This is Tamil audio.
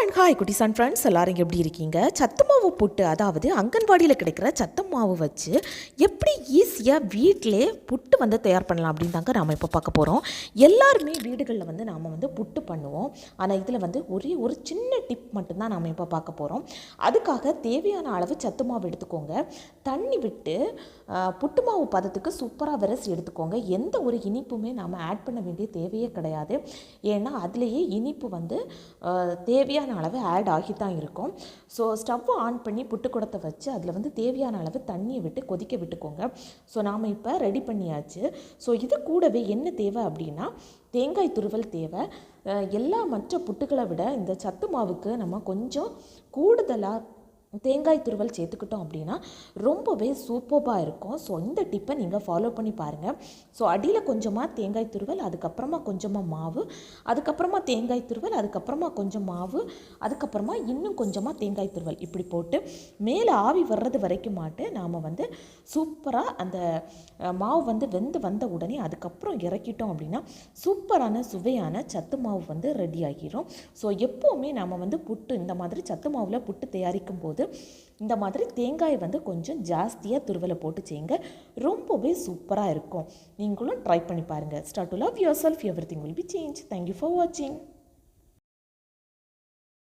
அண்ட் ஹாய் குட்டி அண்ட் ஃப்ரெண்ட்ஸ் எல்லாரும் எப்படி இருக்கீங்க? சத்து மாவு புட்டு அதாவது அங்கன்வாடியில் கிடைக்கிற சத்து மாவு வச்சு எப்படி ஈஸியாக வீட்டிலே புட்டு வந்து தயார் பண்ணலாம் அப்படின்னு தாங்க நாம் இப்போ பார்க்க போகிறோம் எல்லாருமே வீடுகளில் வந்து நாம் வந்து புட்டு பண்ணுவோம். ஆனால் இதில் வந்து ஒரே ஒரு சின்ன டிப் மட்டும்தான் நாம் இப்போ பார்க்க போகிறோம் அதுக்காக தேவையான அளவு சத்து மாவு எடுத்துக்கோங்க. தண்ணி விட்டு புட்டு மாவு பதத்துக்கு சூப்பராக விரசி எடுத்துக்கோங்க. எந்த ஒரு இனிப்புமே நாம் ஆட் பண்ண வேண்டிய தேவையே கிடையாது. ஏன்னா அதுலேயே இனிப்பு வந்து தேவையான தேவையான அளவு ஆட் ஆகி தான் இருக்கும் ஸோ ஸ்டவ்வை ஆன் பண்ணி புட்டுக்குடத்தை வச்சு அதில் வந்து தேவையான அளவு தண்ணியை விட்டு கொதிக்க விட்டுக்கோங்க. ஸோ நாம் இப்போ ரெடி பண்ணியாச்சு. ஸோ இது கூடவே என்ன தேவை அப்படின்னா தேங்காய் துருவல் தேவை. எல்லா மற்ற புட்டுகளை விட இந்த சத்து மாவுக்கு நம்ம கொஞ்சம் கூடுதலாக தேங்காய் துருவல் சேர்த்துக்கிட்டோம் அப்படின்னா ரொம்பவே சூப்பராக இருக்கும். ஸோ இந்த டிப்பை நீங்கள் ஃபாலோ பண்ணி பாருங்கள் ஸோ அடியில் கொஞ்சமாக தேங்காய் துருவல் அதுக்கப்புறமா கொஞ்சமாக மாவு அதுக்கப்புறமா தேங்காய் துருவல் அதுக்கப்புறமா கொஞ்சம் மாவு அதுக்கப்புறமா இன்னும் கொஞ்சமாக தேங்காய் துருவல் இப்படி போட்டு மேலே ஆவி வர்றது வரைக்கும் மாட்டு நாம் வந்து சூப்பராக அந்த மாவு வந்து வெந்து வந்த உடனே அதுக்கப்புறம் இறக்கிட்டோம் அப்படின்னா சூப்பரான சுவையான சத்து மாவு வந்து ரெடி ஆகிரும். ஸோ எப்போவுமே நாம் வந்து புட்டு இந்த மாதிரி சத்து மாவில் புட்டு தயாரிக்கும் போது போது இந்த மாதிரி தேங்காயை வந்து கொஞ்சம் ஜாஸ்தியாக துருவலை போட்டு செய்யுங்க. ரொம்பவே சூப்பராக இருக்கும். நீங்களும் ட்ரை பண்ணி பாருங்கள் start to love yourself everything will be change thank you for வாட்சிங்